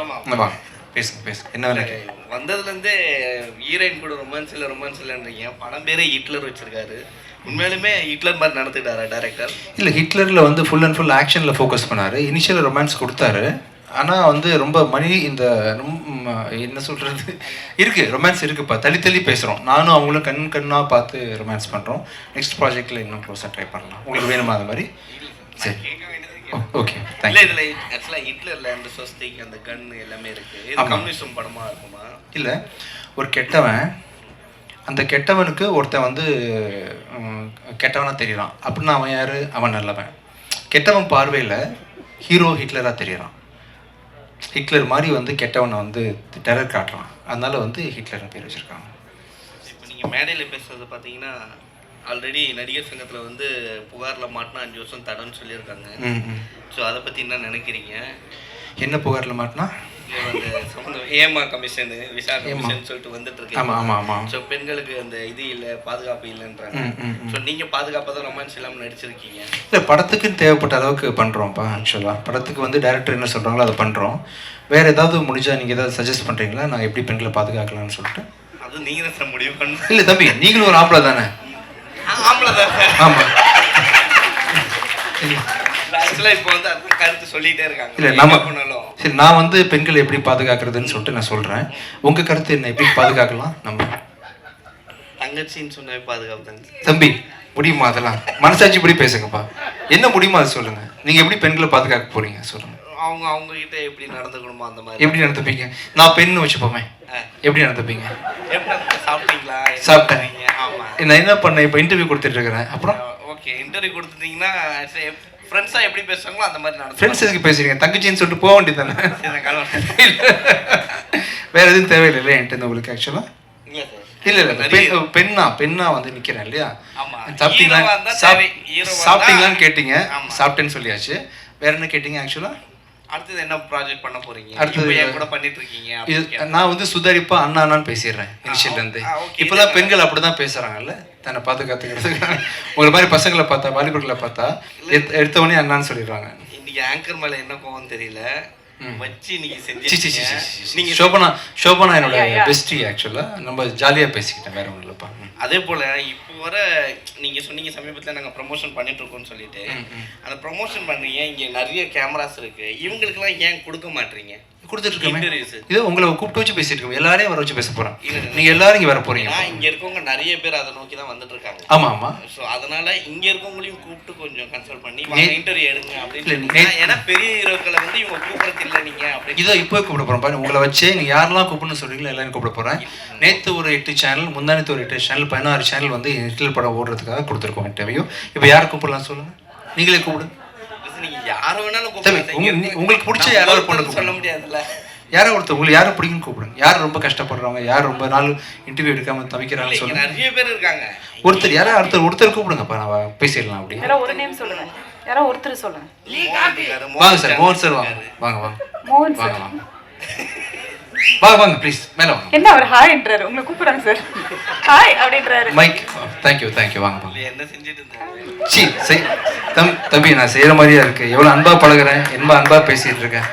ஆமா ஆமா. பேசுங்க பேசுங்க. என்ன வேலை? கேளுங்க. வந்ததுல இருந்தே ஹீரோயின் கூட ரொமான்ஸ் இல்ல ரொமான்ஸ் இல்லன்றீங்க படம் பேரே ஹிட்லர் வச்சிருக்காரு. உண்மையிலுமே ஹிட்லர் மாதிரி நடந்துட்டாரா டைரக்டர் இல்ல ஹிட்லர்ல வந்து ஃபுல் அண்ட் ஃபுல் ஆக்ஷன்ல ஃபோக்கஸ் பண்ணாரு. இனிஷியல் ரொமான்ஸ் கொடுத்தாரு. ஆனா வந்து ரொம்ப மணி இந்த என்ன சொல்றது? இருக்கு ரொமான்ஸ் இருக்குப்பா தள்ளி தள்ளி பேசுறோம். நானும் அவங்களும் கண் கண்ணா பார்த்து ரொமான்ஸ் பண்றோம். நெக்ஸ்ட் ப்ராஜெக்ட்ல இன்னும் க்ளோஸா ட்ரை பண்ணலாம். உங்களுக்கு வேணுமா அது மாதிரி? சரி. ஓகே. இல்ல இதுல ஆக்சுவலா ஹிட்லர்ல அந்த சொஸ்திக் அந்த கன் எல்லாமே இருக்கு. இது. கம்யூனிசம் படமா இருக்குமா? இல்ல ஒரு கெட்டவன் அந்த கெட்டவனுக்கு ஒருத்தன் வந்து உம், கெட்டவனா தெரியறான். அப்படின்னா அவன் யாரு? அவன் நல்லவன். கெட்டவன் பார்வையில ஹீரோ ஹிட்லரா தெரியறான். ஹிட்லர் மாதிரி வந்து கெட்டவனை வந்து டெரர் காட்டுறான். அதனால வந்து ஹிட்லர் பேர் வச்சிருக்காங்க. இப்போ நீங்க மேடையில பேசுறது பாத்தீங்கன்னா ஆல்ரெடி நடிகர் சங்கத்துல வந்து புகார்ல மாட்டினா அஞ்சு வருஷம் தடன்னு சொல்லியிருக்காங்க. ஸோ அதை பத்தி என்ன நினைக்கிறீங்க? என்ன புகார்ல மாட்டினா? ஏமா கமிஷன் விஷா கமிஷன் சொல்லிட்டு வந்துட்டு இருக்கு ஆமா ஸோ பெண்களுக்கு அந்த இது இல்லை பாதுகாப்பு இல்லைன்றாங்க. ஸோ நீங்க பாதுகாப்பாக தான் ரொமான்ஸ் இல்லாமல் நடிச்சிருக்கீங்க. இல்லை படத்துக்குன்னு தேவைப்பட்ட அளவுக்கு பண்ணுறோம்ப்பா ஆக்சுவலாக படத்துக்கு வந்து டைரக்டர் என்ன சொல்கிறாங்களோ அதை பண்ணுறோம் வேறு ஏதாவது முடிஞ்சா நீங்கள் ஏதாவது சஜஸ்ட் பண்ணுறீங்களா நான் எப்படி பெண்களை பாதுகாக்கலாம்னு சொல்லிட்டு. அது நீங்க தான் முடிவு பண்ண இல்லை தம்பி நீங்களும் ஒரு ஆம்பளை தானே? இருக்காங்க. இல்லை நம்ம சரி நான் வந்து பெண்களை எப்படி பாதுகாக்கிறதுன்னு சொல்லிட்டு நான் சொல்கிறேன் உங்கள் கருத்து என்ன? எப்படி பாதுகாக்கலாம்? நம்ம தங்கச்சின்னு சொன்னாவே பாதுகாப்பு தம்பி முடியுமா அதெல்லாம்? மனசாட்சி இப்படி பேசுங்கப்பா. என்ன முடியுமா அதை சொல்லுங்கள் நீங்கள் எப்படி பெண்களை பாதுகாக்க போகிறீங்க சொல்லுங்கள் அவங்க அவங்க கிட்ட எப்படி நடந்துக்கணுமோ அந்த மாதிரி. எப்படி நடந்துப்பீங்க? நான் பெண்ணு வச்சுப்போமே. எப்படி நடந்துப்பீங்க? எப்படி சாப்பிட்டீங்களா? சாப்பிட்டேன். நான் என்ன பண்ணேன் இப்போ இன்டர்வியூ கொடுத்துட்டு இருக்கிறேன் அப்புறம் ஓகே இன்டர்வியூ கொடுத்துட்டீங்கன்னா ஃப்ரெண்ட்ஸா எப்படி பேசுறாங்களோ அந்த மாதிரி நடந்து ஃப்ரெண்ட்ஸ் எதுக்கு பேசுறீங்க? தங்கச்சின்னு சொல்லிட்டு போக வேண்டியது தானே வேற எதுவும் தேவையில்லை என்கிட்ட இருந்து உங்களுக்கு ஆக்சுவலா இல்ல இல்ல இல்ல பெண் பெண்ணா பெண்ணா வந்து நிக்கிறேன் இல்லையா. சாப்பிட்டீங்களா சாப்பிட்டீங்களான்னு கேட்டீங்க. சாப்பிட்டேன்னு சொல்லியாச்சு. வேற என்ன கேட்டீங்க ஆக்சுவலா அடுத்தது என்ன ப்ராஜெக்ட் பண்ண போறீங்க? அடுத்தது- என் கூட பண்ணிட்டு இருக்கீங்க. நான் வந்து சுதாரிப்பா அண்ணா அண்ணான்னு பேசிடுறேன் இனிஷியல் இருந்து. இப்பெல்லாம் பெண்கள் அப்படிதான் பேசுறாங்கல்ல? தன்னை பாதுகாத்துக்கிறதுக்கு உங்களை மாதிரி பசங்களை பார்த்தா வாலிபர்களை பார்த்தா எடுத்த- எடுத்தவொடனே அண்ணான்னு சொல்லிடுறாங்க. இன்னைக்கு ஆங்கர் மேல என்ன கோவம் தெரியல. வச்சு இன்னைக்கு செஞ்சு. நீங்க சோபனா சோபனா என்னோட பெஸ்டி ஆக்சுவலா நம்ம ஜாலியா பேசிக்கிட்டேன் வேற ஒன்றும் இல்லப்பா. அதே போல இப்போ வர நீங்க சொன்னீங்க சமீபத்துல நாங்க ப்ரமோஷன் பண்ணிட்டு இருக்கோம்னு சொல்லிட்டு அந்த ப்ரமோஷன் பண்றீங்க இங்க நிறைய கேமராஸ் இருக்கு. இவங்களுக்குலாம் ஏன் கொடுக்க மாட்டீங்க கொடுத்துட்டு. இது உங்களை கூப்பிட்டு வச்சு பேசிட்டு இருக்கோம் எல்லாரையும் வர வச்சு பேச இல்ல. நீங்க எல்லாரும் இங்க வர போறீங்க. இங்க இருக்கவங்க நிறைய பேர் அதை நோக்கி தான் வந்துட்டு இருக்காங்க ஆமா ஆமா. ஸோ அதனால இங்க இருக்கவங்களையும் கூப்பிட்டு கொஞ்சம் கன்சல்ட் பண்ணி இன்டர்வியூ எடுங்க அப்படின்னு ஏன்னா பெரிய ஹீரோக்களை வந்து இவங்க கூப்பிடுறது இல்லை நீங்க அப்படின்னு. இதோ இப்போ கூப்பிட பாருங்க உங்களை வச்சே நீங்க யாரெல்லாம் கூப்பிடணும்னு சொல்றீங்களோ எல்லாரும் கூப்பிட போறேன். நேத்து ஒரு எட்டு சேனல் முந்தானத்து ஒரு எட்டு சேனல் பதினாறு சேனல் வந்து ஹிட்லர் படம் ஓடுறதுக்காக கொடுத்துருக்கோம் இன்டர்வியூ இப்போ யாரை கூப்பிடலாம் சொல்லுங்க? நீங்களே கூப்பிடுங்க Listen, நீங்க யார வேணாலும் கூப்பிடுங்க. உங்களுக்கு பிடிச்ச யாராவது பொண்ணு சொல்ல முடியாதுல்ல. யாரோ ஒருத்தர் உங்களுக்கு யாரை பிடிக்குன்னு கூப்பிடுங்க. யார் ரொம்ப கஷ்டப்படுறவங்க யார் ரொம்ப நாள் இன்டர்வியூ எடுக்காம தவிக்கிறாங்கன்னு இங்க சொல்லுங்க. நிறைய பேர் இருக்காங்க. ஒருத்தர் யாரோ ஒருத்தர் ஒருத்தர் கூப்பிடுங்கப்பா நான் பேசிடலாம் அப்படி. யாரோ ஒரு நேம் சொல்லுங்க. யாரோ ஒருத்தர் சொல்லுங்க. வாங்க சார் மோகன் சார் வாங்க. வாங்க வாங்க. மோகன் வாங்க வாங்க. வாங்க வாங்க ப்ளீஸ் மேலே வாங்க. என்ன அவர் ஹாய்ன்றாரு உங்களை கூப்பிடுறாங்க சார் ஹாய் அப்படின்றாரு. Mike thank you thank you வாங்க வாங்க. என்ன செஞ்சுட்டு இருந்தாரு சி செய் தம் தம்பி நான் செய்கிற மாதிரியா இருக்கு. எவ்வளோ அன்பா பழகுறேன். ரொம்ப அன்பா பேசிட்டு இருக்கேன்.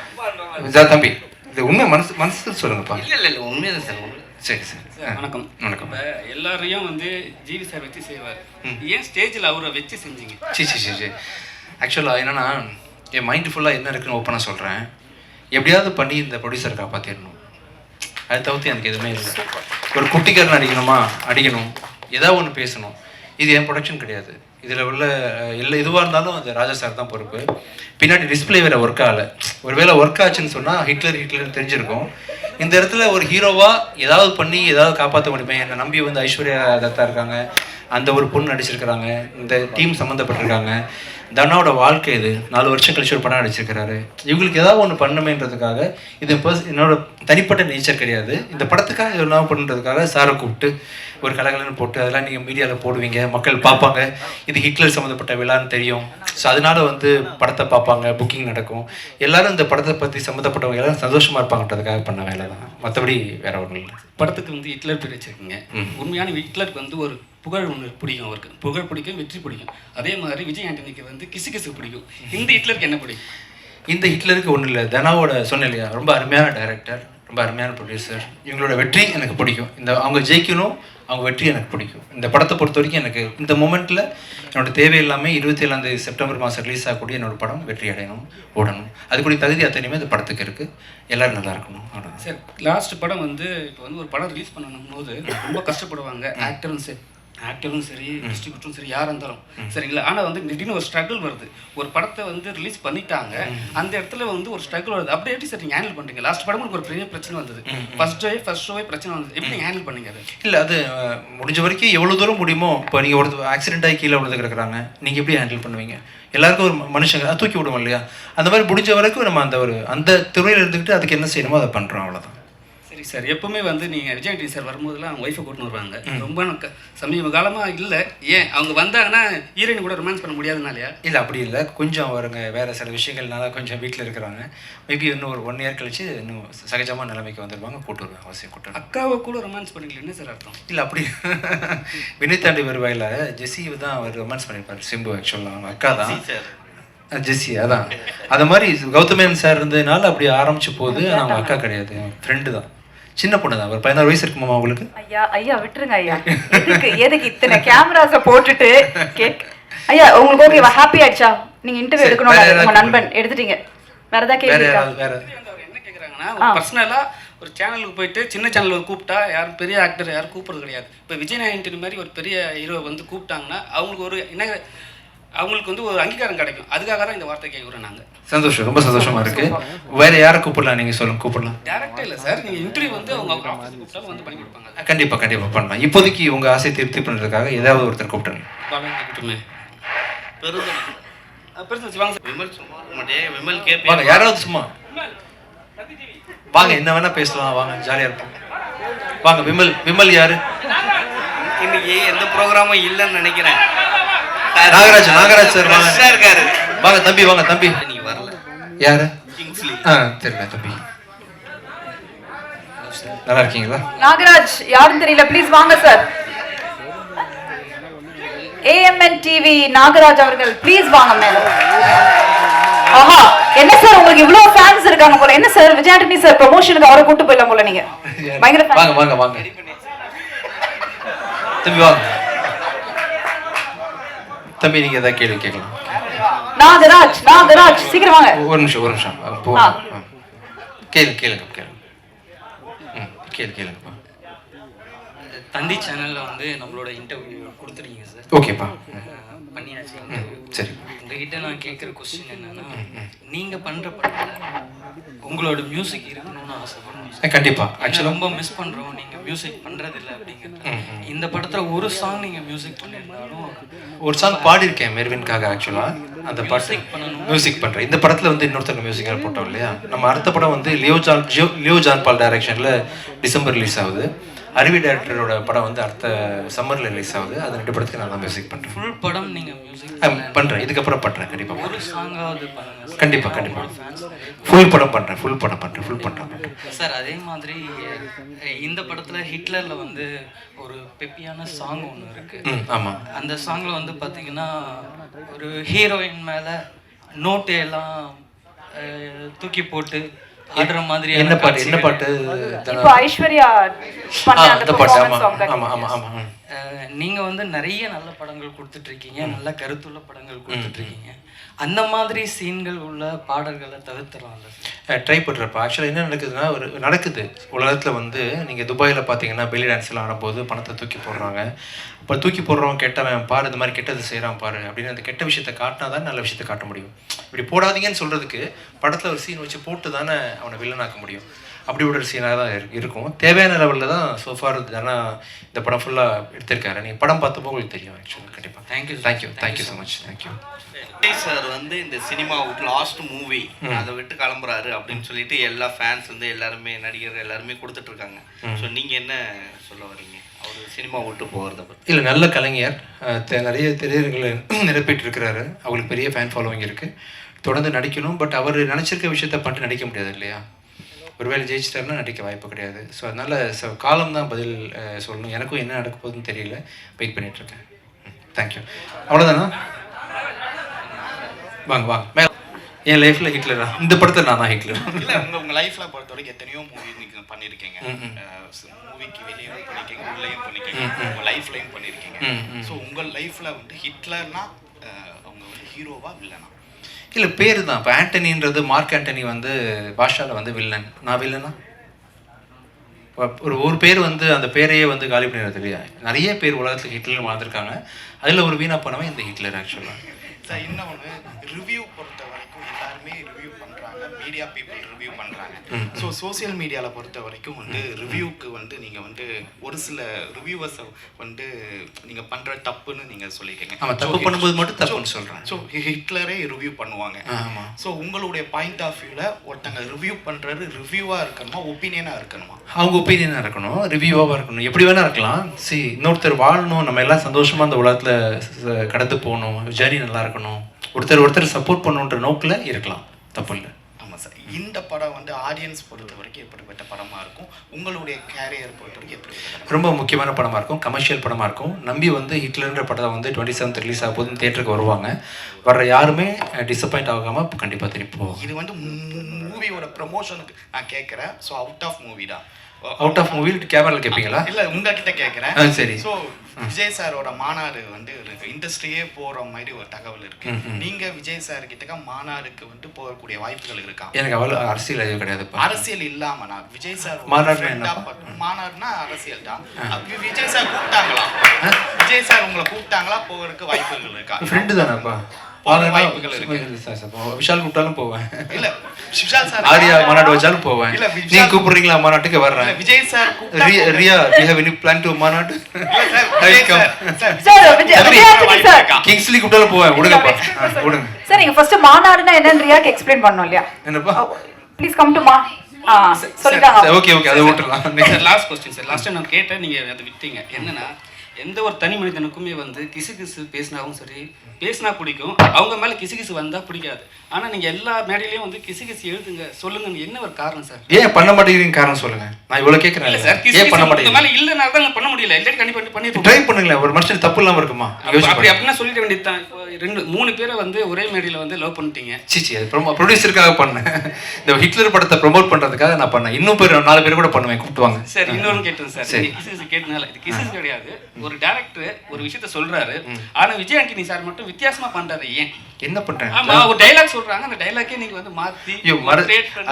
இதா தம்பி இது உண்மை மனசு மனசு சொல்லுங்கப்பா. இல்ல இல்ல இல்ல உண்மைதான் சார் உண்மை. சரி சரி. வணக்கம். வணக்கம். எல்லாரையும் வந்து ஜிவி சார் வச்சு செய்வார். ஏன் ஸ்டேஜில் அவரை வச்சு செஞ்சீங்க? சி சி சி சி ஆக்சுவலாக என்னன்னா என் மைண்டு ஃபுல்லாக என்ன இருக்குன்னு ஓப்பனாக சொல்கிறேன் எப்படியாவது பண்ணி இந்த ப்ரொடியூசரை காப்பாற்றிடணும் அதை தவிர்த்து எனக்கு எதுவுமே இல்லை ஒரு குட்டிக்காரன் அடிக்கணுமா? அடிக்கணும். ஏதாவது ஒன்று பேசணும். இது என் ப்ரொடக்ஷன் கிடையாது. இதில் உள்ள இல்லை எல்லா இதுவாக இருந்தாலும் அது ராஜா சார் தான் பொறுப்பு. பின்னாடி டிஸ்பிளே வேறு ஒர்க் ஆகலை. ஒருவேளை ஒர்க் ஆச்சுன்னு சொன்னால் ஹிட்லர் ஹிட்லர்னு தெரிஞ்சிருக்கும். இந்த இடத்துல ஒரு ஹீரோவாக ஏதாவது பண்ணி ஏதாவது காப்பாற்ற முடியுமே? என்னை நம்பி வந்து ஐஸ்வர்யா தத்தா இருக்காங்க. அந்த ஒரு பொண்ணு நடிச்சிருக்கிறாங்க. இந்த டீம் சம்மந்தப்பட்டிருக்காங்க தனாவோட வாழ்க்கை இது. நாலு வருஷம் கழிச்சு ஒரு படம் நடிச்சிருக்கிறாரு. இவங்களுக்கு ஏதாவது ஒன்று பண்ணணுமேன்றதுக்காக இது பர்ஸ் என்னோட தனிப்பட்ட நேச்சர் கிடையாது. இந்த படத்துக்காக என்ன பண்ணுறதுக்காக சாரை கூப்பிட்டு ஒரு கலகலன்னு போட்டு அதெல்லாம் நீங்கள் மீடியாவில் போடுவீங்க. மக்கள் பார்ப்பாங்க. இது ஹிட்லர் சம்மந்தப்பட்ட விழான்னு தெரியும். ஸோ அதனால வந்து படத்தை பார்ப்பாங்க. புக்கிங் நடக்கும். எல்லாரும் இந்த படத்தை பற்றி சம்மந்தப்பட்டவங்க எல்லாரும் சந்தோஷமாக இருப்பாங்கன்றதுக்காக பண்ண வேலை தான். மற்றபடி வேற ஒன்றும் இல்லை. படத்துக்கு வந்து ஹிட்லர் பேர் வச்சிருக்கீங்க. உண்மையான ஹிட்லருக்கு வந்து ஒரு புகழ் ஒன்று பிடிக்கும் அவருக்கு. புகழ் பிடிக்கும் வெற்றி பிடிக்கும். அதே மாதிரி விஜய் ஆண்டனிக்கு வந்து கிசு கிசு பிடிக்கும். இந்த ஹிட்லருக்கு என்ன பிடிக்கும்? இந்த ஹிட்லருக்கு ஒன்றும் இல்லை. தனாவோட சொன்னேன் இல்லையா? ரொம்ப அருமையான டைரக்டர் ரொம்ப அருமையான ப்ரொடியூசர் இவங்களோட வெற்றி எனக்கு பிடிக்கும். இந்த அவங்க ஜெயிக்கணும் அவங்க வெற்றி எனக்கு பிடிக்கும். இந்த படத்தை பொறுத்த வரைக்கும் எனக்கு இந்த மூமெண்ட்டில் என்னோட தேவை எல்லாமே இருபத்தி ஏழாந்தேதி செப்டம்பர் மாதம் ரிலீஸ் ஆகக்கூடிய என்னோட படம் வெற்றி அடையணும் ஓடணும். அதுக்குரிய தகுதி அத்தனையுமே இந்த படத்துக்கு இருக்குது எல்லோரும் நல்லா இருக்கணும். அவ்வளோதான் சார் லாஸ்ட் படம் வந்து இப்போ வந்து ஒரு படம் ரிலீஸ் பண்ணணும் போது ரொம்ப கஷ்டப்படுவாங்க. ஆக்டரும் சரி ஆக்டரும் சரி டிஸ்ட்ரிபியூட்டரும் சரி யாராக இருந்தாலும் சரிங்களா ஆனால் வந்து திடீர்னு ஒரு ஸ்ட்ரகிள் வருது. ஒரு படத்தை வந்து ரிலீஸ் பண்ணிட்டாங்க. அந்த இடத்துல வந்து ஒரு ஸ்ட்ரகிள் வருது. அப்படி எப்படி சார் நீங்கள் ஹேண்டில் பண்ணுறீங்க லாஸ்ட் படம் உங்களுக்கு ஒரு பெரிய பிரச்சனை வந்தது. ஃபர்ஸ்ட் டே ஃபர்ஸ்ட் ஷோவே பிரச்சனை வந்தது. எப்படி ஹேண்டில் பண்ணீங்க அது? இல்லை அது முடிஞ்ச வரைக்கும் எவ்வளோ தூரம் முடியுமோ இப்போ நீங்கள் ஒரு ஆக்சிடென்ட் ஆகி கீழே விழுந்து கிடக்குறாங்க நீங்கள் எப்படி ஹேண்டில் பண்ணுவீங்க? எல்லாருக்கும் ஒரு மனுஷங்க தூக்கி விடுவோம் இல்லையா? அந்த மாதிரி முடிஞ்ச வரைக்கும் நம்ம அந்த ஒரு அந்த துறையில் இருந்துக்கிட்டு அதுக்கு என்ன செய்யணுமோ அதை பண்ணுறோம் அவ்வளோதான் சரி சார் எப்பவுமே வந்து நீங்கள் விஜய் ஆண்டனி சார் வரும்போதெல்லாம் அவங்க ஒய்ஃபை கூட்டின்னு வருவாங்க. ரொம்ப சமீப காலமாக இல்லை. ஏன்? அவங்க வந்தாங்கன்னா ஹீரோயின் கூட ரொமான்ஸ் பண்ண முடியாதுனாலயா? இல்லை அப்படி இல்லை. கொஞ்சம் அவருங்க வேறு சில விஷயங்கள்னால கொஞ்சம் வீட்டில் இருக்கிறாங்க மேபி இன்னும் ஒரு ஒன் இயர் கழிச்சு இன்னும் சகஜமான நிலைமைக்கு வந்துடுவாங்க கூட்டு வருவேன் அவசியம் கூட்டு அக்காவை கூட ரொமான்ஸ் பண்ணிக்கல. என்ன சார் அர்த்தம்? இல்லை அப்படி வினைத்தாண்டி வருவாயில் ஜெஸ்ஸி தான் அவர் ரொமான்ஸ் பண்ணியிருப்பார் சிம்பு ஆக்சுவலாக அவங்க அக்கா தான். ஜெஸ்ஸி அதான். அது மாதிரி கௌதமேன் சார் இருந்ததுனால அப்படி ஆரம்பிச்சு போகுது அவங்க அக்கா கிடையாது. ஃப்ரெண்டு தான். சின்ன பொண்ணு தான் ஒரு பதினாறு வயசு இருக்குமாமா அவங்களுக்கு ஐயா ஐயா விட்டுருங்க ஐயா. எதுக்கு எதுக்கு இத்தனை கேமராஸ போட்டுட்டு கேக் ஐயா உங்களுக்கு ஓகேவா ஹாப்பி ஆயிடுச்சா? நீங்க இன்டர்வியூ எடுக்கணும் உங்க நண்பன் எடுத்துட்டீங்க. வேற ஏதாவது வேற கேள்வி வேற என்ன கேட்குறாங்கன்னா பர்சனலாக ஒரு சேனலுக்கு போயிட்டு சின்ன சேனல் கூப்பிட்டா யாரும் பெரிய ஆக்டர் யாரும் கூப்பிடுறது கிடையாது. இப்போ விஜய் நாயன்டி மாதிரி ஒரு பெரிய ஹீரோ வந்து கூப்பிட்டாங்கன்னா அவங்களுக்கு ஒரு என்ன அவங்களுக்கு வந்து ஒரு அங்கீகாரம் கிடைக்கும். அதுக்காக தான் இந்த வார்த்தை கேட்குறோம் நாங்கள் சந்தோஷம். ரொம்ப சந்தோஷமா இருக்கு. வேற யாரை கூப்பிடலாம்? நீங்க சொல்லுங்க கூப்பிடலாம். டேரக்டே இல்லை சார் நீங்கள் இன்டர்வியூ வந்து அவங்க கூப்பிட்டாலும் வந்து பண்ணி கொடுப்பாங்க. கண்டிப்பா கண்டிப்பா பண்ணலாம். இப்போதைக்கு உங்க ஆசை திருப்தி பண்றதுக்காக ஏதாவது ஒருத்தர் கூப்பிட்டுருங்க. வாங்க யாராவது சும்மா. வாங்க என்ன வேணா பேசலாம். வாங்க ஜாலியா இருப்போம். வாங்க விமல் விமல் யாரு? இன்னைக்கு எந்த ப்ரோக்ராமும் இல்லைன்னு நினைக்கிறேன். நாகராஜ், நாகராஜ் sir, வாங்க. வாங்க தம்பி வாங்க தம்பி. யாரு? ஆ தெரியல தம்பி. நல்லா இருக்கீங்களா? நாகராஜ் யாரும் தெரியல. ப்ளீஸ் வாங்க சார் ஏஎம்என் டிவி நாகராஜ் அவர்கள் ப்ளீஸ் வாங்க மேல ஆஹா என்ன சார் உங்களுக்கு இவ்வளவு ஃபேன்ஸ் இருக்காங்க போல. என்ன சார் விஜய் ஆண்டனி சார் ப்ரமோஷனுக்கு அவரை கூட்டு போயிடலாம் போல நீங்க. பயங்கர. வாங்க வாங்க வாங்க. தம்பி வாங்க. தம்பி நீங்க ஏதாவது கேள்வி கேட்கலாம். நாகராஜ் நாகராஜ் சீக்கிரம் வாங்க. ஒரு நிமிஷம் ஒரு நிமிஷம். போ. கேளு கேளுங்க கேளுங்க. ம் கேளு கேளுங்கப்பா தந்தி சேனல்ல வந்து நம்மளோட இன்டர்வியூ கொடுத்துருக்கீங்க சார் ஓகேப்பா பண்ணியாச்சு. சரி. உங்ககிட்ட நான் கேட்குற கொஸ்டின் என்னன்னா நீங்க பண்ற படத்துல உங்களோட மியூசிக் இருக்கணும்னு ஆசைப்படுறோம் அஹ் கண்டிப்பா. ஆக்சுவலாக ரொம்ப மிஸ் பண்றோம். நீங்க மியூசிக் பண்றது இல்ல அப்படிங்கிறது இந்த படத்துல ஒரு சாங் நீங்க மியூசிக் பண்ணியிருந்தாலும் ஒரு சாங் பாடியிருக்கேன் மெர்வின்காக ஆக்சுவலாக அந்த பாட்டு. மியூசிக் பண்ணுறேன் இந்த படத்தில் வந்து இன்னொருத்தங்க மியூசிக் போட்டோம் இல்லையா? நம்ம அடுத்த படம் வந்து லியோ ஜான் ஜியோ லியோ ஜான் பால் டைரக்ஷனில் டிசம்பர் ரிலீஸ் ஆகுது. அருவி டைரக்டரோட படம் வந்து அடுத்த சம்மரில் ரிலீஸ் ஆகுது. அது ரெண்டு படத்துக்கு நான் தான் மியூசிக் பண்ணுறேன் ஃபுல் படம் நீங்க மியூசிக் பண்ணுறேன் இதுக்கப்புறம் பண்ணுறேன் கண்டிப்பாக ஒரு சாங்காவது பண்ணுங்க sir. கண்டிப்பா, கண்டிப்பா. fans ஃபுல் படம் பண்ணுறேன் ஃபுல் படம் பண்ணுறேன் ஃபுல் படம் பண்ணுறேன் சார் அதே மாதிரி இந்த படத்துல ஹிட்லர்ல வந்து ஒரு பெப்பியான சாங் ஒன்று இருக்கு. ம் ஆமாம் அந்த சாங்ல வந்து பாத்தீங்கன்னா ஒரு ஹீரோயின் மேல நோட்டு எல்லாம் தூக்கி போட்டு ஆடுற மாதிரி என்ன பாட்டு என்ன பாட்டு? இப்போ ஐஸ்வர்யா அந்த அந்த பாட்டு. ஆமாம் performance song தான் ஆமாம் ஆமாம் ஆமாம் ம். நீங்க வந்து நிறைய நல்ல படங்கள் கொடுத்துட்டு இருக்கீங்க நல்ல கருத்துள்ள படங்கள் கொடுத்துட்டு இருக்கீங்க அந்த மாதிரி சீன்கள் உள்ள பாடல்களை தவிர்த்துறோம்ல ட்ரை பண்ணுறப்ப ஆக்சுவலாக என்ன நடக்குதுன்னா ஒரு நடக்குது. உலகத்தில் வந்து நீங்கள் துபாயில் பார்த்தீங்கன்னா பெல்லி டான்ஸ்லாம் ஆடும்போது பணத்தை தூக்கி போடுறாங்க. இப்போ தூக்கி போடுறவன் கெட்டவன் பாரு இந்த மாதிரி கெட்டது செய்கிறான் பாரு அப்படின்னு அந்த கெட்ட விஷயத்தை காட்டினா தான் நல்ல விஷயத்தை காட்ட முடியும். இப்படி போடாதீங்கன்னு சொல்கிறதுக்கு படத்தில் ஒரு சீன் வச்சு போட்டு தானே அவனை வில்லனாக்க முடியும். அப்படி ஒரு சீனாக தான் இரு- இருக்கும். தேவையான லெவலில் தான் சோஃபார் தானே இந்த படம் ஃபுல்லாக எடுத்திருக்காரு. நீங்கள் படம் பார்த்தப்போ உங்களுக்கு தெரியும் ஆக்சுவலாக கண்டிப்பாக sir. Thank you thank you so much thank you Vijay sir வந்து இந்த சினிமா விட்டு லாஸ்ட் மூவி அதை விட்டு கிளம்புறாரு அப்படின்னு சொல்லிட்டு எல்லா ஃபேன்ஸ் வந்து எல்லாருமே நடிகர் எல்லாருமே கொடுத்துட்டு இருக்காங்க. ஸோ நீங்க என்ன சொல்ல வரீங்க அவர் சினிமா விட்டு போகிறத பற்றி இல்லை நல்ல கலைஞர். நிறைய திரையர்களை நிரப்பிட்டு இருக்கிறாரு அவங்களுக்கு பெரிய ஃபேன் ஃபாலோவிங் இருக்குது தொடர்ந்து நடிக்கணும். பட் அவர் நினச்சிருக்க விஷயத்த பண்ணிட்டு நடிக்க முடியாது இல்லையா? ஒருவேளை ஜெயிச்சிட்டாருன்னா நடிக்க வாய்ப்பு கிடையாது. ஸோ அதனால் ஸோ காலம் தான் பதில் சொல்லணும். எனக்கும் என்ன நடக்க போகுதுன்னு தெரியல. வெயிட் பண்ணிகிட்ருக்கேன் தேங்க்யூ அவ்வளோதானா வாங்க வாங்க. மேலே. என் லைஃப்பில் ஹிட்லரா? இந்த படத்தில் நான் தான் ஹிட்லர். இல்ல உங்க உங்க லைஃப்ல பொறுத்த வரைக்கும் எத்தனையோ மூவி நீங்க பண்ணிருக்கீங்க. மூவிக்கு வெளியும் பண்ணிருக்கீங்க உள்ளேயும் பண்ணிருக்கீங்க. உங்க லைஃப்லயும் பண்ணிருக்கீங்க. சோ உங்க லைஃப்ல வந்து ஹிட்லர்னா அவங்க வந்து ஹீரோவா வில்லனா இல்லை பேர் தான். இப்போ ஆண்டனின்றது மார்க் ஆண்டனி வந்து பாஷாவில் வந்து வில்லன் நான் வில்லனா ஒரு ஒரு பேர் வந்து அந்த பேரையே வந்து காலி பண்ணிடுறது இல்லையா? நிறைய பேர் உலகத்தில் ஹிட்லர் வாழ்ந்துருக்காங்க. அதில் ஒரு வீணா போனவன் இந்த ஹிட்லர் ஆக்சுவலாக சார் இன்னொன்று ரிவ்யூ பொறுத்த வரைக்கும் எல்லாருமே ரிவ்யூ பண்றாங்க. மீடியா பீப்புள் ரிவ்யூ பண்றாங்க. ஸோ சோஷியல் மீடியாவில் பொறுத்த வரைக்கும் வந்து ரிவ்யூக்கு வந்து நீங்க வந்து ஒரு சில ரிவ்யூவர்ஸை வந்து நீங்க பண்ற தப்புன்னு நீங்க சொல்லியிருக்கீங்க ஆமா, தப்பு பண்ணும்போது மட்டும் தப்புன்னு சொல்றேன். ஸோ ஹிட்லரே ரிவ்யூ பண்ணுவாங்க. ஆமா. ஸோ உங்களுடைய பாயிண்ட் ஆஃப் வியூவில் ஒருத்தங்க ரிவ்யூ பண்றது ரிவ்யூவா இருக்கணுமா ஒப்பீனியனா இருக்கணுமா? அவங்க ஒப்பீனியனாக இருக்கணும் ரிவ்யூவாக இருக்கணும். எப்படி வேணா இருக்கலாம். சி இன்னொருத்தர் வாழணும் நம்ம எல்லாம் சந்தோஷமாக அந்த உலகத்தில் கடந்து போகணும். ஜேர்னி நல்லா இருக்கணும். ஒருத்தர் ஒருத்தர் சப்போர்ட் பண்ணணுன்ற நோக்கில் இருக்கலாம். தப்பு இல்லை ஆமா சார். இந்த படம் வந்து ஆடியன்ஸ் பொறுத்த வரைக்கும் எப்படிப்பட்ட படமா இருக்கும்? உங்களுடைய கேரியர் பொறுத்த வரைக்கும் படம்? ரொம்ப முக்கியமான படமாக இருக்கும். கமர்ஷியல் படமாக இருக்கும். நம்பி வந்து ஹிட்லர்ன்ற படத்தை வந்து டுவெண்ட்டி செவன்த் ரிலீஸ் ஆக போது தேட்டருக்கு வருவாங்க. வர்ற யாருமே டிசப்பாயிண்ட் ஆகாமல் கண்டிப்பாக திருப்பி போவாங்க. இது வந்து மூவியோட ப்ரமோஷனுக்கு நான் கேட்குறேன். ஸோ அவுட் ஆஃப் மூவி தான். அவுட் ஆஃப் மூவி கேமராவில் கேட்பீங்களா இல்ல உங்ககிட்ட கேட்குறேன். சரி. ஸோ விஜய் சாரோட மாநாடு வந்து இருக்கு இண்டஸ்ட்ரியே போற மாதிரி ஒரு தகவல் இருக்கு. நீங்க விஜய் சார் கிட்ட மாநாடுக்கு வந்து போகக்கூடிய வாய்ப்புகள் இருக்கா? எனக்கு அவ்வளோ அரசியல் அறிவு கிடையாதுப்பா அரசியல் இல்லாம நான் விஜய் சார் ஒரு மாநாடுனா அரசியல் தான். விஜய் சார் கூப்பிட்டாங்களா? விஜய் சார் உங்களை கூப்பிட்டாங்களா? போகிறதுக்கு வாய்ப்புகள் இருக்கா? ஃப்ரெண்டு தானேப்பா? போற வாய்ப்புகள் இருக்கு. சார், சார், போ- விஷால் கூப்பிட்டாலும் போவேன். இல்ல விஷால் சார் ஆரியா மாநாடு வச்சாலும் போவேன். இல்ல, நீங்க கூப்பிடுறீங்களா மாநாட்டுக்கு வர்றேன். விஜய் சார் கூப்பிட்டா Riya we have any plan to மாநாடு? கிங்ஸ்லி கூப்பிட்டாலும் போவேன். விடுங்கப்பா. விடுங்க. சார் நீங்க ஃபர்ஸ்ட் மாநாடுனா என்னன்னு ரியாக்கு எக்ஸ்பிளைன் பண்ணணும் இல்லையா? என்னப்பா? ப்ளீஸ் கம் டு மா. சொல்லிட்டாங்க. ஓகே ஓகே அதை விட்டுலாம் sir last question sir last time நான் கேட்டேன் நீங்கள் அதை விட்டீங்க. என்னன்னா எந்த ஒரு தனி மனிதனுக்குமே வந்து கிசு கிசு பேசினாவும் சரி பேசினா பிடிக்கும். அவங்க மேலே கிசு கிசு வந்தால் பிடிக்காது. ஆனால் நீங்கள் எல்லா மேடையிலையும் வந்து கிசு கிசு எழுதுங்க சொல்லுங்கன்னு என்ன ஒரு காரணம் சார்? ஏன் பண்ண மாட்டேங்கிறீங்க காரணம் சொல்லுங்க. நான் இவ்வளவு கேட்கறேன் இல்லை சார் கிசு பண்ண மாட்டேங்கிறீங்க? மேலே இல்லைனா தான் பண்ண முடியல. இல்லாட்டி கண்டிப்பாக பண்ணி ட்ரை பண்ணுங்களேன். ஒரு மனுஷன் தப்பு இல்லாம இருக்குமா? அப்படி. அப்படின்னா சொல்லிட வேண்டியது தான் இப்போ ரெண்டு மூணு பேரை வந்து ஒரே மேடையில் வந்து லவ் பண்ணிட்டீங்க. சீச்சி அது ப்ரொமோ ப்ரொடியூசருக்காக பண்ணேன். இந்த ஹிட்லர் படத்தை ப்ரோமோட் பண்றதுக்காக நான் பண்ணேன். இன்னும் பேர் நாலு பேர் கூட பண்ணுவேன். கூப்பிட்டுவாங்க சரி இன்னொன்னு கேட்டேன் சார். கிசு கேட்டனால இது கிசு கிடையாது. ஒரு டேரக்டர் ஒரு விஷயத்த சொல்றாரு. ஆனா விஜய் ஆண்டனி சார் மட்டும் வித்தியாசமா பண்றாரு ஏன்? என்ன பண்றேன் ஆமா ஒரு டைலாக் சொல்றாங்க. அந்த டைலாக்கே நீங்க வந்து மாத்தி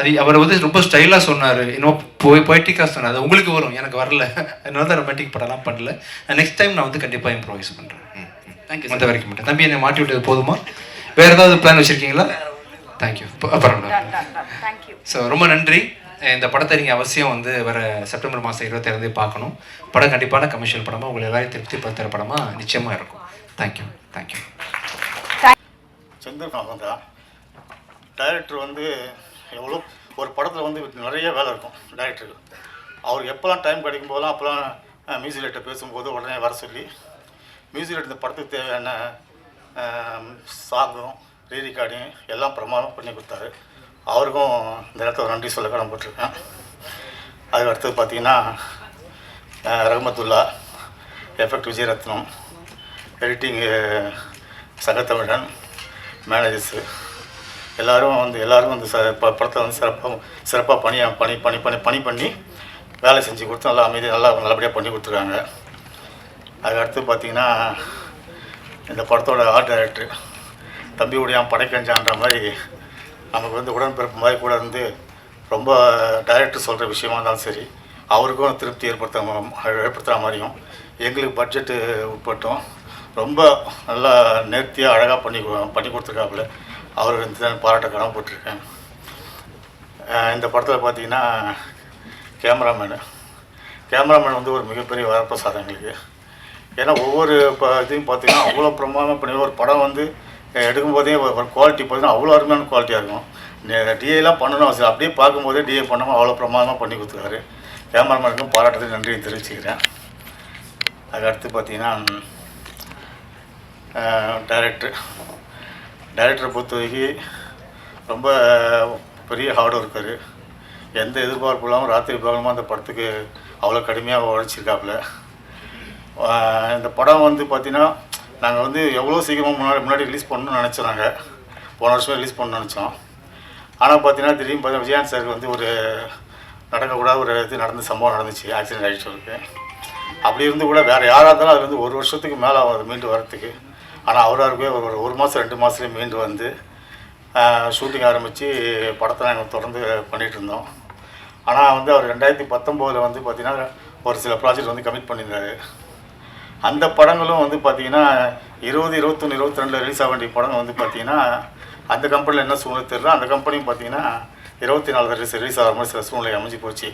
அது அவர் வந்து ரொம்ப ஸ்டைலாக சொன்னார். இன்னும் போய் போய்ட்டிக்காக சொன்னார். அது உங்களுக்கு வரும். எனக்கு வரல. அதனால தான் ரொமான்டிக் படம்லாம் பண்ணல. நெக்ஸ்ட் டைம் நான் வந்து கண்டிப்பாக இம்ப்ரோவைஸ் பண்ணுறேன் Thank you, மற்ற வரைக்கும் மட்டும். தம்பி என்னை மாட்டி விட்டது போதுமா? வேறு ஏதாவது பிளான் வச்சுருக்கீங்களா? தேங்க்யூ பரவாயில்ல தேங்க்யூ ஸோ ரொம்ப நன்றி. இந்த படத்தை நீங்கள் அவசியம் வந்து வர செப்டம்பர் மாதம் இருபத்தேழாந்தே பார்க்கணும். படம் கண்டிப்பான கமர்ஷியல் படமாக உங்களை எல்லாரையும் திருப்திப்படுத்துகிற படமாக நிச்சயமாக இருக்கும். தேங்க்யூ தேங்க்யூ செந்தில்காமன் தான் டைரக்டர் வந்து எவ்வளோ ஒரு படத்தில் வந்து நிறைய வேலை இருக்கும் டைரக்டருக்கு அவர் எப்போல்லாம் டைம் கிடைக்கும் போதெல்லாம் அப்போல்லாம் மியூசிக் டைரக்டர் பேசும்போது உடனே வர சொல்லி மியூசிக் டைரக்டர் இந்த படத்துக்கு தேவையான சாங்கும் ரீ ரெக்கார்டிங் எல்லாம் பிரமாதம் பண்ணி கொடுத்தாரு. அவருக்கும் இந்த இடத்துல ஒரு நன்றி சொல்ல கடமைப்பட்டிருக்கேன் அதுக்கு அடுத்தது பார்த்தீங்கன்னா ரஹமத்துல்லா எஃபெக்ட் விஜயரத்னம் எடிட்டிங் சகத்தமிழன் மேனேஜர்ஸு எல்லாரும் வந்து எல்லோரும் வந்து ச ப படத்தை வந்து சிறப்பாக சிறப்பாக பணி பணி பணி பண்ணி பணி பண்ணி வேலை செஞ்சு கொடுத்து நல்லா அமைதி நல்லா நல்லபடியாக பண்ணி கொடுத்துருக்காங்க. அதுக்கு அடுத்து பார்த்தீங்கன்னா இந்த படத்தோட ஆர்ட் டைரக்டர் தம்பி உடையான் படைக்கஞ்சான்ற மாதிரி நமக்கு வந்து உடன்பிறப்பு மாதிரி கூட இருந்து ரொம்ப டைரக்டர் சொல்கிற விஷயமா இருந்தாலும் சரி அவருக்கும் திருப்தி ஏற்படுத்த ஏற்படுத்துகிற மாதிரியும் எங்களுக்கு பட்ஜெட்டு உட்பட்டும் ரொம்ப நல்லா நேர்த்தியாக அழகாக பண்ணி பண்ணி கொடுத்துருக்காப்புல. அவர் இந்த பாராட்ட கடமைப்பட்டிருக்கேன் இந்த படத்தில் பார்த்தீங்கன்னா கேமராமேனு கேமராமேன் வந்து ஒரு மிகப்பெரிய வரப்பிரசாதம் எங்களுக்கு. ஏன்னா ஒவ்வொரு இப்போ இதையும் பார்த்தீங்கன்னா அவ்வளோ பிரமாதம் பண்ணி ஒரு படம் வந்து எடுக்கும்போதே ஒரு குவாலிட்டி பார்த்தீங்கன்னா அவ்வளோ அருமையான குவாலிட்டியாக இருக்கும். டிஏலாம் பண்ணணும் அவசியம் அப்படியே பார்க்கும்போதே டிஏ பண்ணாமல் அவ்வளோ பிரமாதமாக பண்ணி கொடுத்துருக்காரு. கேமராமேனுக்கும் பாராட்டுறதுக்கு நன்றியை தெரிவிச்சுக்கிறேன். அதுக்கடுத்து பார்த்தீங்கன்னா டைரக்டர் டைரக்டரை பொறுத்த வரைக்கும் ரொம்ப பெரிய ஹார்டு ஒர்க்கரு எந்த எதிர்பார்ப்பு இல்லாமல் ராத்திரி பகலமாக அந்த படத்துக்கு அவ்வளோ கடுமையாக உழைச்சிருக்காப்புல. இந்த படம் வந்து பார்த்திங்கன்னா நாங்கள் வந்து எவ்வளோ சீக்கிரமாக முன்னாடி முன்னாடி ரிலீஸ் பண்ணணும்னு நினச்சோம் நாங்கள் போன வருஷமே ரிலீஸ் பண்ணணும்னு நினச்சோம். ஆனால் பார்த்தீங்கன்னா திடீர்னு பார்த்தா விஜயான் சாருக்கு வந்து ஒரு நடக்கக்கூடாத ஒரு இது நடந்த சம்பவம் நடந்துச்சு ஆக்சிடென்ட் ஆகிடுச்சு அவருக்கு அப்படி இருந்து கூட வேறு யாராக இருந்தாலும் அது வந்து ஒரு வருஷத்துக்கு மேலே ஆகும் அது மீண்டு வரத்துக்கு ஆனால் அவராக இருக்கவே ஒரு ஒரு மாதம் ரெண்டு மாதத்துலேயே மீண்டு வந்து ஷூட்டிங் ஆரம்பித்து படத்தை நாங்கள் தொடர்ந்து பண்ணிகிட்டு இருந்தோம். ஆனால் வந்து அவர் ரெண்டாயிரத்தி பத்தொம்போதில் வந்து பார்த்திங்கன்னா ஒரு சில ப்ராஜெக்ட் வந்து கமிட் பண்ணியிருந்தாரு. அந்த படங்களும் வந்து பார்த்தீங்கன்னா இருபது இருபத்தொன்று இருபத்தி ரெண்டில் ரிலீஸ் ஆக வேண்டிய படங்கள் வந்து பார்த்தீங்கன்னா அந்த கம்பெனியில் என்ன சூழ்நிலை தெரியல அந்த கம்பெனியும் பார்த்தீங்கன்னா இருபத்தி நாலு ரிலீஸ் ரிலீஸ் ஆகிற மாதிரி சில சூழ்நிலை அமைஞ்சு போச்சு.